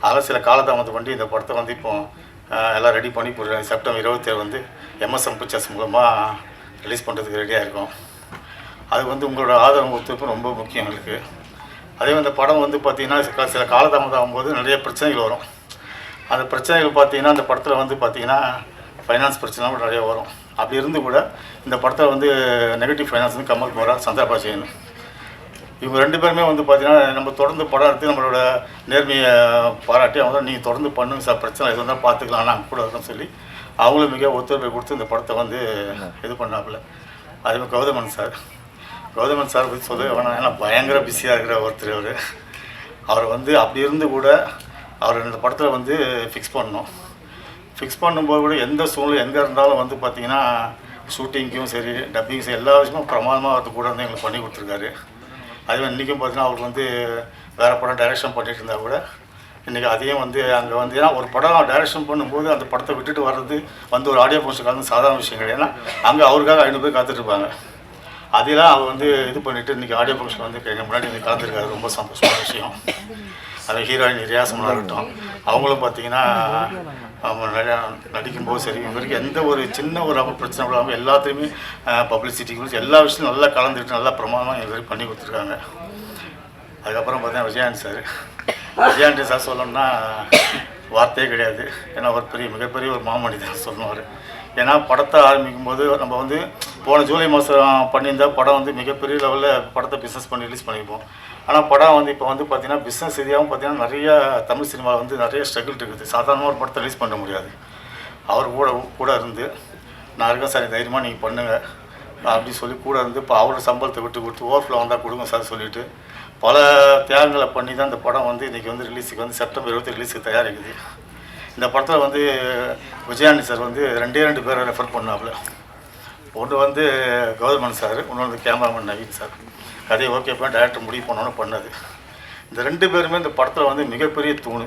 அதனால் சில காலதாமதம் பண்ணி இந்த படத்தை வந்து இப்போ எல்லாம் ரெடி பண்ணி இப்போ செப்டம்பர் இருபத்தேழு வந்து எம்எஸ்எம் பிக்சர்ஸ் மூலமாக ரிலீஸ் பண்ணுறதுக்கு ரெடியாக இருக்கும் அது வந்து உங்களோட ஆதரவு ஒத்துழைப்பு ரொம்ப முக்கியம் எங்களுக்கு. அதே அந்த இந்த படம் வந்து பார்த்திங்கன்னா சில- காலதாமதம் ஆகும்போது நிறைய பிரச்சனைகள் வரும். அந்த பிரச்சனைகள் பார்த்தீங்கன்னா அந்த படத்தில் வந்து பார்த்திங்கன்னா ஃபைனான்ஸ் பிரச்சனை கூட நிறைய வரும். அப்படி இருந்து கூட இந்த படத்தில் வந்து நெகட்டிவ் ஃபைனான்ஸ் வந்து கமல் போகிறார் சந்திரபா செய்யணும் இவங்க ரெண்டு பேருமே வந்து பார்த்தீங்கன்னா நம்ம தொடர்ந்து படம் எடுத்து நம்மளோட நேர்மையை பாராட்டி அவங்க நீங்கள் தொடர்ந்து பண்ணுங்க சார் பிரச்சனை எது வந்தால் பார்த்துக்கலாம் நாங்கள் கூட இருக்கோம்னு சொல்லி அவங்களும் மிக ஒத்துழைப்பை கொடுத்து இந்த படத்தை வந்து இது பண்ணாப்புல. அதேமாதிரி கௌதமன் சார். கௌதமன் சார் பற்றி சொல்ல வேணாம். ஏன்னா பயங்கர பிஸியாக இருக்கிற ஒருத்தர் அவர் அவர் வந்து அப்படி இருந்து கூட அவர் இந்த படத்தில் வந்து ஃபிக்ஸ் பண்ணோம் ஃபிக்ஸ் பண்ணும்போது கூட எந்த சூழ்நிலை எங்கே இருந்தாலும் வந்து பார்த்தீங்கன்னா ஷூட்டிங்க்கும் சரி டப்பிங்கும் சரி எல்லா விஷயமும் பிரமாதமாக அவர் கூட வந்து எங்களுக்கு பண்ணி கொடுத்துருக்காரு. அதே மாதிரி இன்றைக்கும் பார்த்தீங்கன்னா அவருக்கு வந்து வேறு படம் டைரக்ஷன் பண்ணிட்டு இருந்தால் கூட. இன்றைக்கி அதையும் வந்து அங்கே வந்து ஏன்னா ஒரு படம் டைரக்ஷன் பண்ணும்போது அந்த படத்தை விட்டுட்டு வர்றது வந்து ஒரு ஆடியோ ஃபங்க்ஷன் வந்து சாதாரண விஷயம் கிடையாது. ஏன்னா அங்கே அவருக்காக ஐநூறு பேர் காத்துட்ருப்பாங்க. அதெல்லாம் அவர் வந்து இது பண்ணிவிட்டு இன்றைக்கி ஆடியோ ஃபங்க்ஷன் வந்து முன்னாடி வந்து காத்திருக்காரு. ரொம்ப சந்தோஷமான விஷயம். அது ஹீரோயின் ரியாசமாக இருக்கட்டும் அவங்களும் பார்த்தீங்கன்னா நடிக்கும்போது சரி இவருக்கு எந்த ஒரு சின்ன ஒரு அவங்க பிரச்சனை இல்லாமல் எல்லாத்தையுமே பப்ளிசிட்டிக்கு எல்லா விஷயத்தையும் நல்லா கலந்துக்கிட்டு நல்லா பிரமாதமாக இது வரைக்கும் பண்ணி கொடுத்துருக்காங்க. அதுக்கப்புறம் பார்த்தீங்கன்னா விஜயாந்த் சார். விஜயாந்த் சார் சொல்லணும்னா வார்த்தையே கிடையாது. ஏன்னா ஒரு பெரிய மிகப்பெரிய ஒரு மாமனிதன் சொல்லுவார். ஏன்னா படத்தை ஆரம்பிக்கும் போது நம்ம வந்து போன ஜூலை மாதம் பண்ணியிருந்தா படம் வந்து மிகப்பெரிய லெவலில் படத்தை பிஸ்னஸ் பண்ணி ரிலீஸ் பண்ணியிருப்போம். ஆனால் படம் வந்து இப்போ வந்து பார்த்திங்கன்னா பிஸ்னஸ் ரீதியாகவும் பார்த்தீங்கன்னா நிறைய தமிழ் சினிமா வந்து நிறைய ஸ்ட்ரகிள் இருக்குது. சாதாரணமாக ஒரு படத்தை ரிலீஸ் பண்ண முடியாது. அவர் கூட கூட இருந்து நான் இருக்கேன் சார் தைரியமாக நீங்கள் பண்ணுங்கள் அப்படின்னு சொல்லி கூட இருந்து இப்போ அவரோட சம்பளத்தை விட்டு கொடுத்து ஓவர்ஃப்ளோ வந்தால் கொடுங்க சார் சொல்லிட்டு பல தியாகங்களை பண்ணி தான் இந்த படம் வந்து இன்றைக்கி வந்து ரிலீஸுக்கு வந்து செப்டம்பர் இருபத்தி ரிலீஸுக்கு தயாரிக்குது. இந்த படத்தில் வந்து விஜயானி சார் வந்து ரெண்டே ரெண்டு பேரை ரெஃபர் பண்ணாப்புல. ஒன்று வந்து கௌதமன் சார் இன்னொன்று கேமராமேன் நவீன் சார் கதையை ஓகேப்பா டேரக்டர் முடிவு பண்ணோன்னு பண்ணது. இந்த ரெண்டு பேருமே இந்த படத்தில் வந்து மிகப்பெரிய தூண்.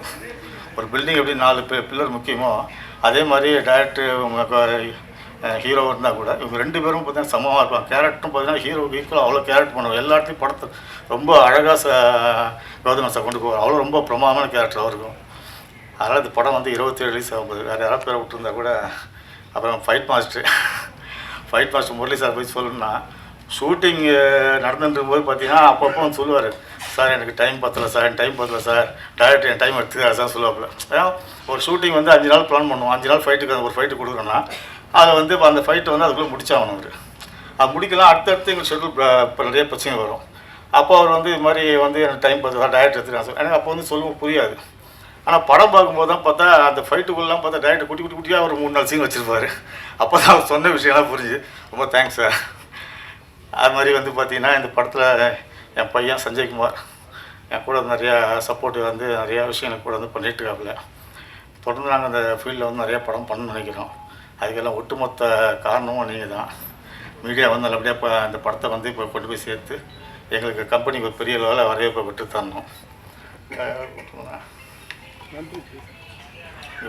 ஒரு பில்டிங் எப்படி நாலு பே பில்லர் முக்கியமோ அதே மாதிரி டேரக்டர் ஹீரோ இருந்தால் கூட இவங்க ரெண்டு பேரும் பார்த்தீங்கன்னா சமமாக இருப்பாங்க. கேரக்டரும் பார்த்தீங்கன்னா ஹீரோவுக்கு ஈக்குவலாக அவ்வளோ கேரக்டர் பண்ணுவாங்க எல்லா இடத்துலையும் படத்தை ரொம்ப அழகாக ச கௌதமன் சார் கொண்டு போவார். அவ்வளோ ரொம்ப பிரமாதமான கேரக்டர் அவருக்கும். அதனால் இந்த படம் வந்து இருபத்தேழு ரிலீஸ் ஆகும்போது வேறு யாராவது பேரை விட்டுருந்தா கூட அப்புறம் fight master fight master Murali sir போய் சொல்லணும்னா ஷூட்டிங் uh, நடந்துட்டு போது பார்த்தீங்கன்னா அப்பப்போ வந்து சொல்லுவார். சார் எனக்கு டைம் பத்தலை சார். எனக்கு டைம் பத்தல சார். டேரக்டர் என் டைம் எடுத்துக்காரு சார் சொல்லுவாப்பில். ஒரு ஷூட்டிங் வந்து அஞ்சு நாள் பிளான் பண்ணுவோம். அஞ்சு நாள் ஃபைட்டுக்கு ஒரு ஃபைட்டு கொடுக்குறோன்னா அதை வந்து அந்த ஃபைட்டை வந்து அதுக்குள்ளே முடிச்சாகணும் அவர். அது முடிக்கலாம். அடுத்தடுத்து எங்களுக்கு ஷெட்யூல் இப்போ நிறைய பிரச்சனை வரும். அப்போ அவர் வந்து இது மாதிரி வந்து எனக்கு டைம் பத்தலை டேரக்டர் எடுத்துக்கலாம் எனக்கு அப்போ வந்து சொல்லுவோம் புரியாது. ஆனால் படம் பார்க்கும்போது தான் பார்த்தா அந்த ஃபைட்டுக்குள்ளலாம் பார்த்தா டேரக்டர் குட்டி குட்டி குட்டியாக ஒரு மூணு நாள் சீன் வச்சுருப்பாரு. அப்போ தான் அவர் சொன்ன விஷயம்லாம் புரிஞ்சு ரொம்ப தேங்க்ஸ் சார். அது மாதிரி வந்து பார்த்தீங்கன்னா இந்த படத்தில் என் பையன் சஞ்சய்குமார் என் கூட நிறையா சப்போர்ட் வந்து நிறையா விஷயங்கள் கூட வந்து பண்ணிட்டு இருக்காப்புல. தொடர்ந்து நாங்கள் அந்த ஃபீல்டில் வந்து நிறையா படம் பண்ணணும்னு நினைக்கிறோம். அதுக்கெல்லாம் ஒட்டுமொத்த காரணமும் நீங்கள் தான் மீடியா வந்து நல்லபடியாக இப்போ அந்த படத்தை வந்து இப்போ கொண்டு போய் சேர்த்து எங்களுக்கு கம்பெனிக்கு ஒரு பெரிய லெவலில் வரவேற்பை விட்டு தரணும்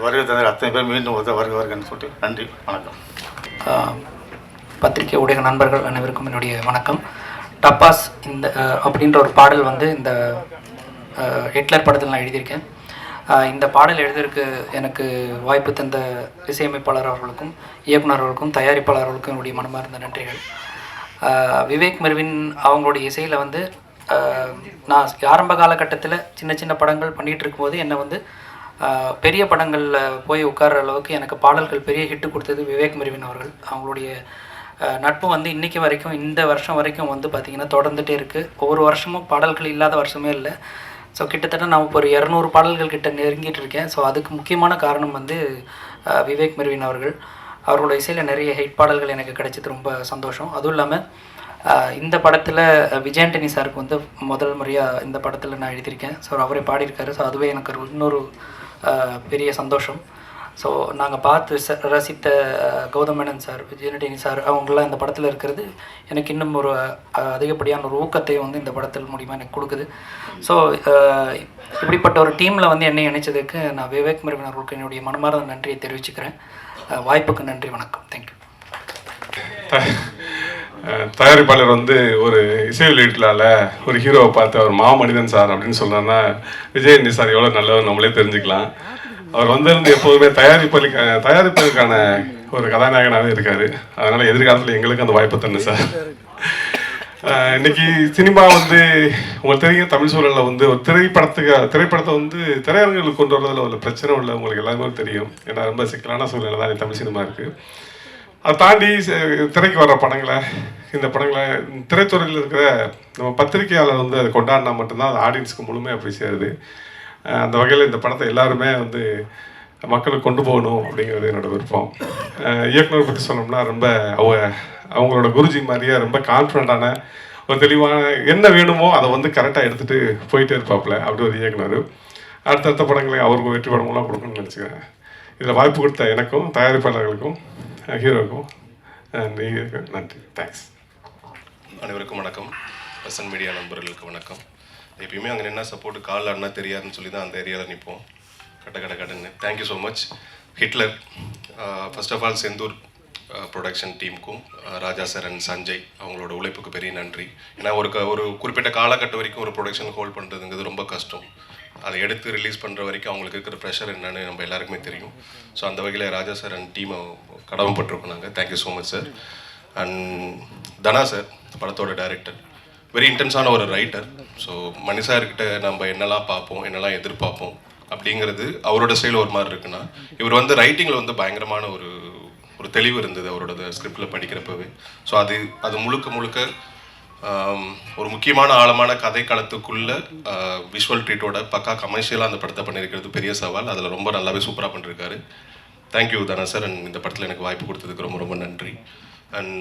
வருகை தந்த அத்தனை பேர் மீண்டும் ஒருத்தர் வருக வருகன்னு சொல்லிட்டு நன்றி வணக்கம். பத்திரிகை ஊடக நண்பர்கள் அனைவருக்கும் என்னுடைய வணக்கம். டப்பாஸ் இந்த அப்படின்ற ஒரு பாடல் வந்து இந்த ஹிட்லர் படத்தில் நான் எழுதியிருக்கேன். இந்த பாடல் எழுதுறதுக்கு எனக்கு வாய்ப்பு தந்த இசையமைப்பாளர் அவர்களுக்கும் இயக்குனர் அவர்களுக்கும் தயாரிப்பாளர் அவர்களுக்கும் என்னுடைய மனமார்ந்த நன்றிகள். விவேக் மெர்வின் அவங்களுடைய இசையில் வந்து நான் ஆரம்ப காலகட்டத்தில் சின்ன சின்ன படங்கள் பண்ணிகிட்டு இருக்கும்போது என்னை வந்து பெரிய படங்களில் போய் உட்கார்ற அளவுக்கு எனக்கு பாடல்கள் பெரிய ஹிட்டு கொடுத்தது விவேக் மெர்வின் அவர்கள். அவங்களுடைய நட்பு வந்து இன்றைக்கி வரைக்கும் இந்த வருஷம் வரைக்கும் வந்து பார்த்திங்கன்னா தொடர்ந்துகிட்டே இருக்குது ஒவ்வொரு வருஷமும் பாடல்கள் இல்லாத வருஷமே இல்லை. ஸோ கிட்டத்தட்ட நான் இப்போ ஒரு இரநூறு பாடல்கள் கிட்ட நெருங்கிட்டு இருக்கேன். ஸோ அதுக்கு முக்கியமான காரணம் வந்து விவேக் மெர்வின் அவர்கள். அவரோட இசையில் நிறைய ஹிட் பாடல்கள் எனக்கு கிடைச்சது ரொம்ப சந்தோஷம். அதுவும் இல்லாமல் இந்த படத்தில் விஜயாண்டனி சாருக்கு வந்து முதல் முறையாக இந்த படத்தில் நான் எழுதியிருக்கேன். ஸோ அவரே பாடியிருக்காரு. ஸோ அதுவே எனக்கு ஒரு இன்னொரு பெரிய சந்தோஷம். ஸோ நாங்கள் பார்த்து ச ரசித்த கௌதமேனன் கௌதம் சார் விஜயநடி சார் அவங்களாம் இந்த படத்தில் இருக்கிறது எனக்கு இன்னும் ஒரு அதிகப்படியான ஒரு ஊக்கத்தை வந்து இந்த படத்தில் மூலிமா எனக்கு கொடுக்குது. ஸோ இப்படிப்பட்ட ஒரு டீமில் வந்து என்னை இணைச்சதுக்கு நான் விவேக் மருவின் அவர்களுக்கு என்னுடைய மனமார்ந்த நன்றியை தெரிவிச்சுக்கிறேன். வாய்ப்புக்கு நன்றி வணக்கம். தேங்க்யூ தயாரிப்பாளர் வந்து ஒரு இசை வெளியீட்டிலால ஒரு ஹீரோவை பார்த்து அவர் மாமனிதன் சார் அப்படின்னு சொன்னார்னா விஜயந்தி சார் எவ்வளோ நல்லவர் நம்மளே தெரிஞ்சுக்கலாம். அவர் வந்திருந்து எப்போதுமே தயாரிப்பலுக்கு தயாரிப்பதற்கான ஒரு கதாநாயகனாகவே இருக்காரு. அதனால எதிர்காலத்தில் எங்களுக்கு அந்த வாய்ப்பு தண்ணு சார். இன்னைக்கு சினிமா வந்து உங்களுக்கு தெரியும் தமிழ் சூழலில் வந்து ஒரு திரைப்படத்துக்கு திரைப்படத்தை வந்து திரையரங்குகளுக்கு கொண்டு வரதுல ஒரு பிரச்சனை உள்ள உங்களுக்கு எல்லாருமே தெரியும். ஏன்னா ரொம்ப சிக்கலான சூழ்நிலை தான் தமிழ் சினிமா இருக்குது அதை தாண்டி திரைக்கு வர்ற படங்களை இந்த படங்களை திரைத்துறையில் இருக்கிற நம்ம பத்திரிகையாளர் வந்து அதை கொண்டாடினா மட்டும்தான் அது ஆடியன்ஸுக்கு முழுமையாக போய் சேருது. அந்த வகையில் இந்த படத்தை எல்லாருமே வந்து மக்களுக்கு கொண்டு போகணும் அப்படிங்கிறது என்னோட விருப்பம். இயக்குனர் பற்றி சொன்னோம்னா ரொம்ப அவ அவங்களோட குருஜி மாதிரியே ரொம்ப கான்ஃபிடண்ட்டான ஒரு தெளிவான என்ன வேணுமோ அதை வந்து கரெக்டாக எடுத்துகிட்டு போயிட்டே இருப்பாப்புல அப்படி ஒரு இயக்குனர். அடுத்தடுத்த படங்களை அவருக்கு வெற்றி படமெல்லாம் கொடுக்கணும்னு நினச்சிக்கிறேன். இதில் வாய்ப்பு கொடுத்த எனக்கும் தயாரிப்பாளர்களுக்கும் ஹீரோக்கும் நன்றி. தேங்க்ஸ் அனைவருக்கும் வணக்கம். வசன் மீடியா நண்பர்களுக்கு வணக்கம். எப்பயுமே அங்கே என்ன சப்போர்ட் கால் ஆடினா தெரியாதுன்னு சொல்லி தான் அந்த ஏரியாவில் நிற்போம் கட்ட கட்ட கட்டன்னு thank you so much Hitler first of all Sendhur production டீமுக்கும் ராஜா சார் அண்ட் சஞ்சய் அவங்களோட உழைப்புக்கு பெரிய நன்றி. ஏன்னா ஒரு க ஒரு குறிப்பிட்ட காலகட்டம் வரைக்கும் ஒரு ப்ரொடக்ஷன் ஹோல்ட் பண்ணுறதுங்கிறது ரொம்ப கஷ்டம். அதை எடுத்து ரிலீஸ் பண்ணுற வரைக்கும் அவங்களுக்கு இருக்கிற ப்ரெஷர் என்னன்னு நம்ம எல்லாருக்குமே தெரியும். ஸோ அந்த வகையில் ராஜா சார் அண்ட் டீமை கடமைப்பட்டிருக்கோம் நாங்கள் thank you so much sir and Dhana sir படத்தோட டைரக்டர் வெரி இன்டென்ஸான ஒரு ரைட்டர் ஸோ மணி சார்கிட்ட நம்ம என்னெல்லாம் பார்ப்போம் என்னெல்லாம் எதிர்பார்ப்போம் அப்படிங்கிறது அவரோட ஸ்டைல் ஒரு மாதிரி இருக்குன்னா இவர் வந்து ரைட்டிங்கில் வந்து பயங்கரமான ஒரு ஒரு தெளிவு இருந்தது அவரோட ஸ்கிரிப்டில் படிக்கிறப்பவே. ஸோ அது அது முழுக்க முழுக்க ஒரு முக்கியமான ஆழமான கதை களத்துக்குள்ள விஷுவல் ட்ரீட்டோட பக்கா கமர்ஷியலாக அந்த படத்தை பண்ணியிருக்கிறது பெரிய சவால். அதில் ரொம்ப நல்லாவே சூப்பராக பண்ணிருக்காரு. தேங்க்யூ தானா சார் அண்ட் இந்த படத்தில் எனக்கு வாய்ப்பு கொடுத்ததுக்கு ரொம்ப ரொம்ப நன்றி. அண்ட்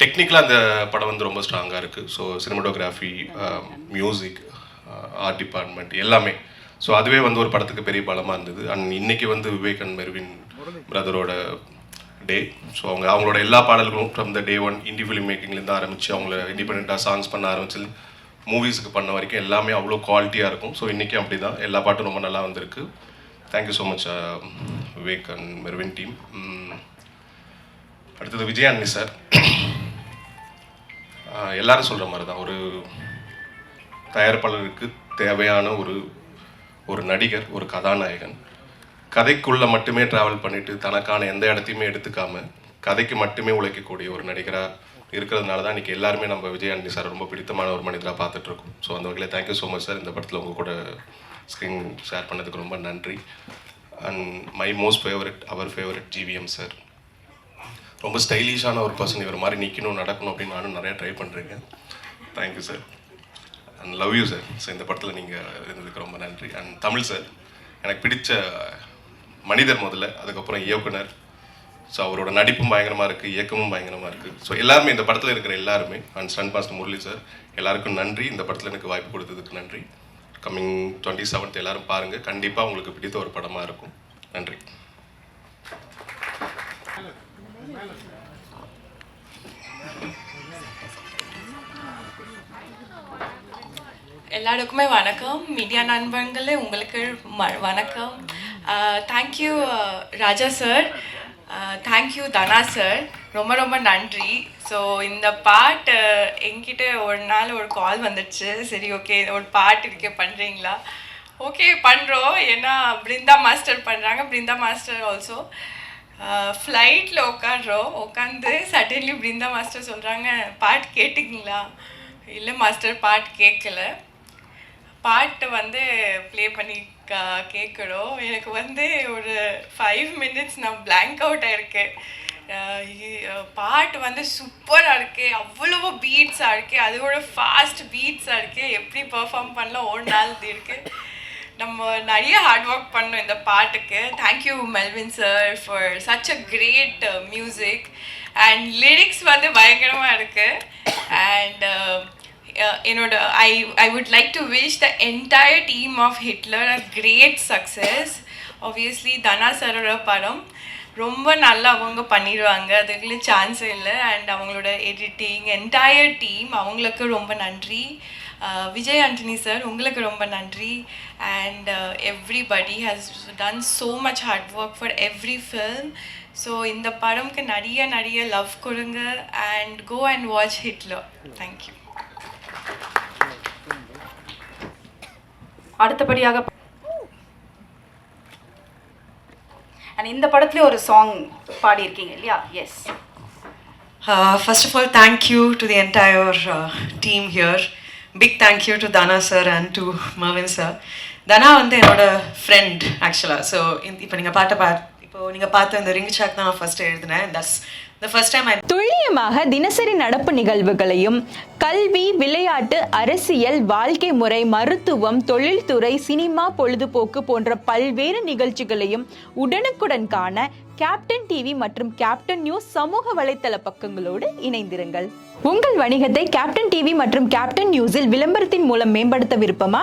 டெக்னிக்கலாக அந்த படம் வந்து ரொம்ப ஸ்ட்ராங்காக இருக்குது so cinematography music art department எல்லாமே. ஸோ அதுவே வந்து ஒரு படத்துக்கு பெரிய பலமாக இருந்தது. அண்ட் இன்னைக்கு வந்து விவேக் அண்ட் மெர்வின் பிரதரோட டே ஸோ அவங்க அவங்களோட எல்லா பாடல்களும் from the day one indie film மேக்கிங்லேருந்து ஆரம்பித்து அவங்கள இண்டிபெண்ட்டாக சாங்ஸ் பண்ண ஆரம்பிச்சு மூவிஸுக்கு பண்ண வரைக்கும் எல்லாமே அவ்வளோ குவாலிட்டியாக இருக்கும். ஸோ இன்றைக்கும் அப்படி தான் எல்லா பாட்டும் ரொம்ப நல்லா வந்திருக்கு. Thank you so much Vivek and Mervin team அடுத்தது விஜயானி சார். எல்லாரும் சொல்கிற மாதிரி தான் ஒரு தயாரிப்பாளருக்கு தேவையான ஒரு ஒரு நடிகர் ஒரு கதாநாயகன் கதைக்குள்ளே மட்டுமே ட்ராவல் பண்ணிவிட்டு தனக்கான எந்த இடத்தையுமே எடுத்துக்காம கதைக்கு மட்டுமே உழைக்கக்கூடிய ஒரு நடிகராக இருக்கிறதுனால தான் இன்றைக்கி எல்லாருமே நம்ம விஜயாண்டி சார் ரொம்ப பிடித்தமான ஒரு மனிதராக பார்த்துட்ருக்கோம். ஸோ அந்த வகையில் தேங்க்யூ ஸோ மச் சார் இந்த படத்தில் உங்கள் கூட ஸ்க்ரீன் ஷேர் பண்ணதுக்கு ரொம்ப நன்றி. அண்ட் மை மோஸ்ட் ஃபேவரட் அவர் ஃபேவரட் ஜிவிஎம் சார் ரொம்ப ஸ்டைலிஷான ஒரு பர்சன் இவர் மாதிரி நிற்கணும் நடக்கணும் அப்படின்னு நானும் நிறையா ட்ரை பண்ணுறேன் thank you sir and love you sir so இந்த படத்தில் நீங்கள் இருந்ததுக்கு ரொம்ப நன்றி. அண்ட் தமிழ் சார் எனக்கு பிடிச்ச மனிதர் முதல்ல அதுக்கப்புறம் இயக்குனர். ஸோ அவரோட நடிப்பும் பயங்கரமாக இருக்குது இயக்கமும் பயங்கரமாக இருக்குது ஸோ எல்லாருமே இந்த படத்தில் இருக்கிற எல்லாருமே and stunt master Murali sir எல்லாருக்கும் நன்றி. இந்த படத்தில் எனக்கு வாய்ப்பு கொடுத்ததுக்கு நன்றி. கம்மிங் டுவெண்ட்டி செவன்த் எல்லோரும் பாருங்கள் கண்டிப்பாக உங்களுக்கு பிடித்த ஒரு படமாக இருக்கும். நன்றி. எல்லாருக்குமே வணக்கம். மீடியா நண்பர்களே உங்களுக்கு வணக்கம். Thank you Raja sir thank you Dhana sir ரொம்ப ரொம்ப நன்றி. ஸோ இந்த பாட்டு என்கிட்ட ஒரு நாள் ஒரு கால் வந்துடுச்சு சரி ஓகே ஒரு பாட்டு இருக்கே. பண்ணுறீங்களா ஓகே பண்ணுறோம் ஏன்னா பிருந்தா மாஸ்டர் பண்ணுறாங்க பிருந்தா மாஸ்டர் ஆல்சோ Uh, ஃப்ளைட்டில் உட்காடுறோம் உட்காந்து சடன்லி பிருந்தா மாஸ்டர் சொல்கிறாங்க பாட்டு கேட்டிங்களா இல்லை மாஸ்டர் பாட்டு கேட்கல பாட்டு வந்து ப்ளே பண்ணி கா கேட்குறோம் எனக்கு வந்து ஒரு ஃபைவ் மினிட்ஸ் நான் பிளாங்க் அவுட் ஆயிருக்கேன் பாட்டு வந்து சூப்பராக இருக்கு. அவ்வளவு பீட்ஸாக இருக்குது அதோட ஃபாஸ்ட் பீட்ஸாக இருக்குது எப்படி பர்ஃபார்ம் பண்ணலாம்? ஒரு நாள் இருக்குது நம்ம நிறைய ஹார்ட் ஒர்க் பண்ணோம் இந்த பாட்டுக்கு. Thank you Melvin sir for such a great music and lyrics வந்து பயங்கரமாக இருக்குது அண்ட் uh, uh, என்னோட I I would like to wish the entire team of Hitler a great success obviously Dhana சரோட படம் ரொம்ப நல்லா அவங்க பண்ணிடுவாங்க. அதுக்குள்ள சான்ஸே இல்லை. அண்ட் அவங்களோட எடிட்டிங் என்டையர் டீம் அவங்களுக்கு ரொம்ப நன்றி. Uh, விஜய் ஆண்டனி சார் உங்களுக்கு ரொம்ப நன்றி. And everybody has done so much hard work for every film so இந்த படம்க்கு நிறைய நிறைய லவ் கொடுங்க and go and watch Hitler thank you அடுத்தபடியாக அண்ட் இந்த படத்துல ஒரு சாங் பாடியிருக்கீங்க இல்லையா? Yes Uh, first of all, thank you to the entire uh, team here. Big thank you to Dana sir. Dhana வந்து என்னோட ஃப்ரெண்ட் ஆக்சுவலாக ஸோ இப்போ நீங்கள் பாட்டை பா இப்போ நீங்கள் பார்த்த இந்த ரிங் சாக் தான் நான் ஃபர்ஸ்ட் எழுதினேன். தட்ஸ் துல்லியமாக தினசரி நடப்பு நிகழ்வுகளையும் கல்வி விளையாட்டு அரசியல் வாழ்க்கை முறை மருத்துவம் தொழில்துறை சினிமா பொழுதுபோக்கு போன்ற பல்வேறு நிகழ்ச்சிகளையும் உடனுக்குடன் காண கேப்டன் டிவி மற்றும் கேப்டன் நியூஸ் சமூக வலைத்தள பக்கங்களோடு இணைந்திருங்கள். உங்கள் வணிகத்தை கேப்டன் டிவி மற்றும் கேப்டன் நியூஸில் விளம்பரத்தின் மூலம் மேம்படுத்த விருப்பமா?